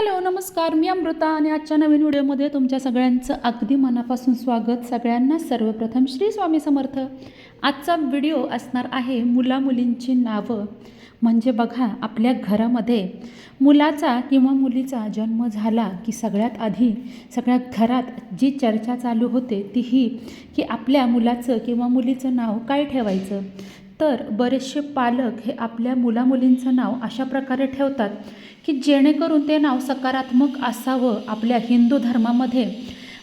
Hello नमस्कार. मी अमृता आणि आजच्या नवीन व्हिडिओमध्ये तुमच्या सगळ्यांचं अगदी मनापासून स्वागत. सगळ्यांना सर्वप्रथम श्री स्वामी समर्थ. आजचा व्हिडिओ असणार आहे मुलामुलींची नावं. म्हणजे बघा आपल्या घरामध्ये मुलाचा किंवा मुलीचा जन्म झाला की सगळ्यात आधी सगळ्या घरात जी चर्चा चालू होते ती ही की आपल्या मुलाचं किंवा मुलीचं नाव काय ठेवायचं? तर बरेचसे पालक हे आपल्या मुलामुलींचं नाव अशा प्रकारे ठेवतात की जेणेकरून ते नाव सकारात्मक असावं आपल्या हिंदू धर्मामध्ये.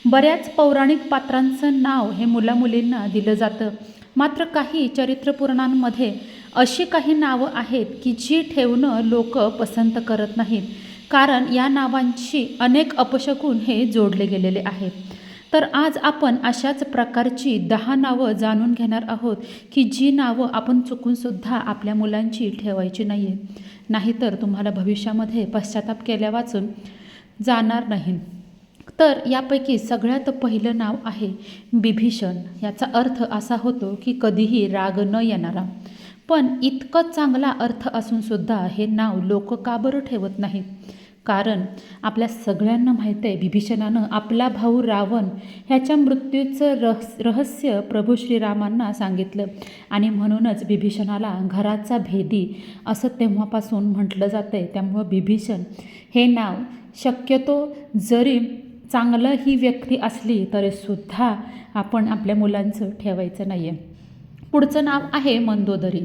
बऱ्याच पौराणिक पात्रांचं नाव हे मुलामुलींना दिलं जातं. मात्र काही चरित्रपुराणांमध्ये अशी काही नावं आहेत की जी ठेवणं लोक पसंत करत नाहीत. कारण या नावांशी अनेक अपशकून हे जोडले गेलेले आहेत. तर आज आपण अशाच प्रकारची दहा नावं जाणून घेणार आहोत की जी नावं आपण चुकूनसुद्धा आपल्या मुलांची ठेवायची नाही नाहीतर तुम्हाला भविष्यामध्ये पश्चाताप केल्या वाचून जाणार नाही. तर यापैकी सगळ्यात पहिलं नाव आहे बिभीषण. याचा अर्थ असा होतो की कधीही राग न येणारा. पण इतकं चांगला अर्थ असूनसुद्धा हे नाव लोक का बरं ठेवत नाहीत? कारण आपल्या सगळ्यांना माहीत आहे विभीषणानं आपला भाऊ रावण ह्याच्या मृत्यूचं रहस रहस्य प्रभू श्रीरामांना सांगितलं. आणि म्हणूनच विभीषणाला घराचा भेदी असं तेव्हापासून म्हटलं जातं आहे त्यामुळं विभीषण हे नाव शक्यतो जरी चांगलं ही व्यक्ती असली तरीसुद्धा आपण आपल्या मुलांचं ठेवायचं नाही आहे पुढचं नाव आहे मंदोदरी.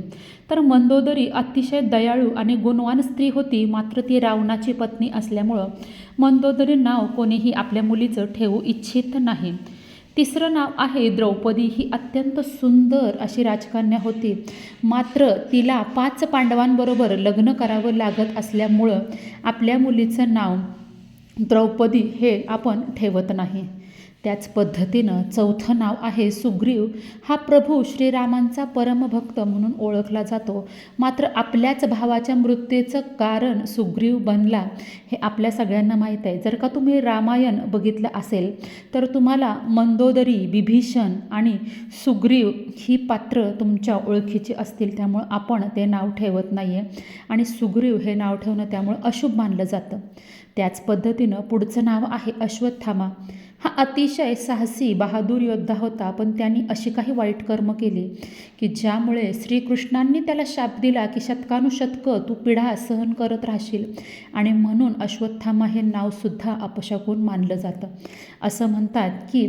तर मंदोदरी अतिशय दयाळू आणि गुणवान स्त्री होती मात्र ती रावणाची पत्नी असल्यामुळं मंदोदरी नाव कोणीही आपल्या मुलीचं ठेवू इच्छित नाही. तिसरं नाव आहे द्रौपदी. ही अत्यंत सुंदर अशी राजकन्या होती. मात्र तिला पाच पांडवांबरोबर लग्न करावं लागत असल्यामुळं आपल्या मुलीचं नाव द्रौपदी हे आपण ठेवत नाही. त्याच पद्धतीनं चौथं नाव आहे सुग्रीव. हा प्रभू श्रीरामांचा परमभक्त म्हणून ओळखला जातो. मात्र आपल्याच भावाच्या मृत्यूचं कारण सुग्रीव बनला हे आपल्या सगळ्यांना माहीत आहे. जर का तुम्ही रामायण बघितलं असेल तर तुम्हाला मंदोदरी बिभीषण आणि सुग्रीव ही पात्र तुमच्या ओळखीची असतील त्यामुळं आपण ते नाव ठेवत नाही आहे आणि सुग्रीव हे नाव ठेवणं त्यामुळं अशुभ मानलं जातं. त्याच पद्धतीनं पुढचं नाव आहे अश्वत्थामा. हा अतिशय साहसी बहादूर योद्धा होता पण त्यांनी अशी काही वाईट कर्म केली की ज्यामुळे श्रीकृष्णांनी त्याला शाप दिला की शतकानुशतकं तू पिढा सहन करत राहशील आणि म्हणून अश्वत्थामा हे नावसुद्धा अपशकून मानलं जातं. असं म्हणतात की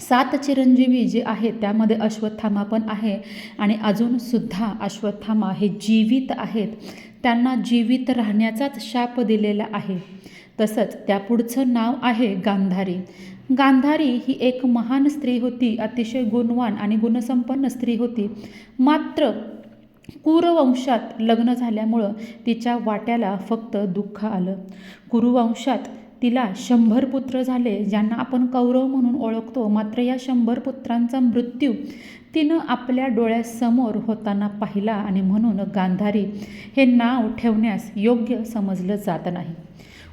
सात चिरंजीवी जे आहेत त्यामध्ये अश्वत्थामा पण आहे आणि अजूनसुद्धा अश्वत्थामा हे जीवित आहेत. त्यांना जीवित राहण्याचाच शाप दिलेला आहे. तसंच त्यापुढचं नाव आहे गांधारी. गांधारी ही एक महान स्त्री होती अतिशय गुणवान आणि गुणसंपन्न स्त्री होती. मात्र कुरुवंशात लग्न झाल्यामुळं तिच्या वाट्याला फक्त दुःख आलं. कुरुवंशात तिला शंभर पुत्र झाले ज्यांना आपण कौरव म्हणून ओळखतो. मात्र या शंभर पुत्रांचा मृत्यू तिनं आपल्या डोळ्यासमोर होताना पाहिला आणि म्हणून गांधारी हे नाव ठेवण्यास योग्य समजलं जात नाही.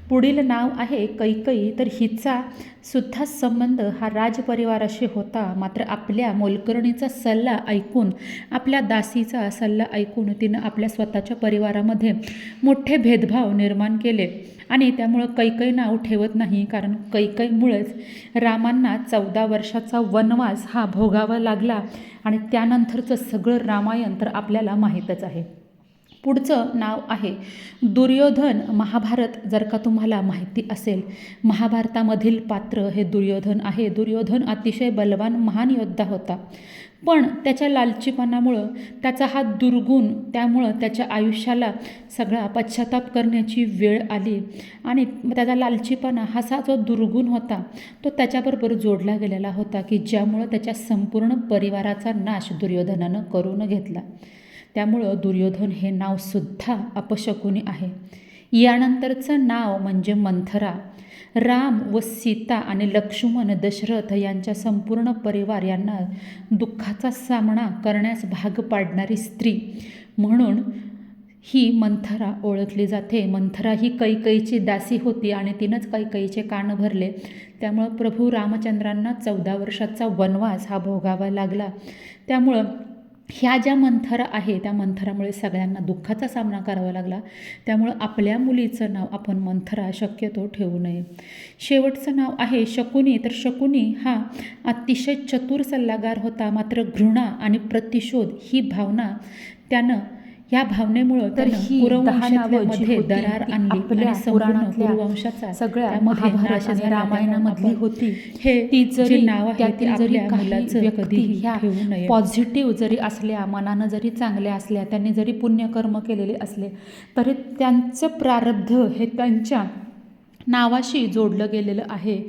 पुढील नाव आहे कैकई. तर हिचा सुद्धा संबंध हा राजपरिवाराशी होता. मात्र आपल्या मोलकर्णीचा सल्ला ऐकून आपल्या दासीचा सल्ला ऐकून तिनं आपल्या स्वतःच्या परिवारामध्ये मोठे भेदभाव निर्माण केले. आणि त्यामुळं कैकई नाव ठेवत नाही. कारण कैकईमुळेच रामांना चौदा वर्षाचा वनवास हा भोगावा लागला. आणि त्यानंतरचं सगळं रामायण तर आपल्याला माहीतच आहे. पुढचं नाव आहे. दुर्योधन महाभारत जर का तुम्हाला माहिती असेल. महाभारतामधील पात्र हे दुर्योधन आहे. दुर्योधन अतिशय बलवान महान योद्धा होता. पण त्याच्या लालचीपणामुळं त्याचा हा दुर्गुण त्यामुळं त्याच्या आयुष्याला सगळा पश्चाताप करण्याची वेळ आली आणि त्याचा लालचीपणा हाचा जो दुर्गुण होता तो त्याच्याबरोबर जोडला गेलेला होता की ज्यामुळं त्याच्या संपूर्ण परिवाराचा नाश दुर्योधनानं करून घेतला. त्यामुळं दुर्योधन हे नावसुद्धा अपशकुनी आहे. यानंतरचं नाव म्हणजे मंथरा. राम व सीता आणि लक्ष्मण दशरथ यांच्या संपूर्ण परिवार यांना दुःखाचा सामना करण्यास भाग पाडणारी स्त्री म्हणून ही मंथरा ओळखली जाते. मंथरा ही कैकईची दासी होती आणि तिनंच कैकईचे कान भरले. त्यामुळं प्रभू रामचंद्रांना चौदा वर्षाचा वनवास हा भोगावा लागला. त्यामुळं ह्या ज्या मंथरा आहे त्या मंथरामुळे सगळ्यांना दुःखाचा सामना करावा लागला. त्यामुळं आपल्या मुलीचं नाव आपण मंथरा शक्यतो ठेवू नये. शेवटचं नाव आहे शकुनी. तर शकुनी हा अतिशय चतुर सल्लागार होता. मात्र घृणा आणि प्रतिशोध ही भावना त्यानं या भावनेमुळं तर ही दरार आणली आणि पुराणातल्या सगळ्या महाभारत आणि. रामायणामधली होती. हे ती जरी नाव त्यातील जरी काही व्यक्ती ह्या पॉझिटिव्ह जरी असल्या मनानं जरी चांगल्या असल्या त्यांनी जरी पुण्यकर्म केलेले असले तरी त्यांचं प्रारब्ध हे त्यांच्या नावाशी जोडलं गेलेलं आहे.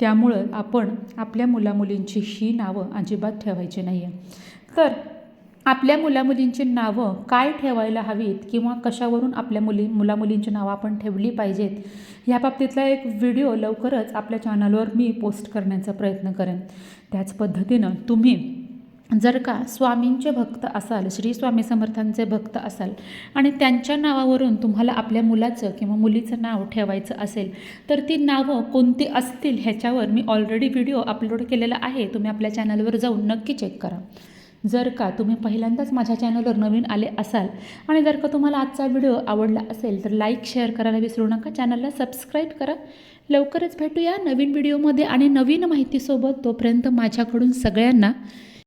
त्यामुळं आपण आपल्या मुलामुलींची ही नावं अजिबात ठेवायची नाही आहे तर आपल्या मुलामुलींची नावं काय ठेवायला हवीत किंवा कशावरून आपल्या मुली मुलामुलींची नावं आपण ठेवली पाहिजेत ह्या बाबतीतला एक व्हिडिओ लवकरच आपल्या चॅनलवर मी पोस्ट करण्याचा प्रयत्न करेन. त्याच पद्धतीनं तुम्ही जर का स्वामींचे भक्त असाल श्री स्वामी समर्थांचे भक्त असाल आणि त्यांच्या नावावरून तुम्हाला आपल्या मुलाचं किंवा मुलीचं नाव ठेवायचं असेल तर ती नावं कोणती असतील ह्याच्यावर मी ऑलरेडी व्हिडिओ अपलोड केलेला आहे. तुम्ही आपल्या चॅनलवर जाऊन नक्की चेक करा. जर का तुम्ही पहिल्यांदाच माझ्या चॅनलवर नवीन आले असाल आणि जर का तुम्हाला आजचा व्हिडिओ आवडला असेल तर लाईक शेअर करायला विसरू नका. चॅनलला सबस्क्राईब करा. लवकरच भेटूया नवीन व्हिडिओमध्ये आणि नवीन माहितीसोबत. तोपर्यंत माझ्याकडून सगळ्यांना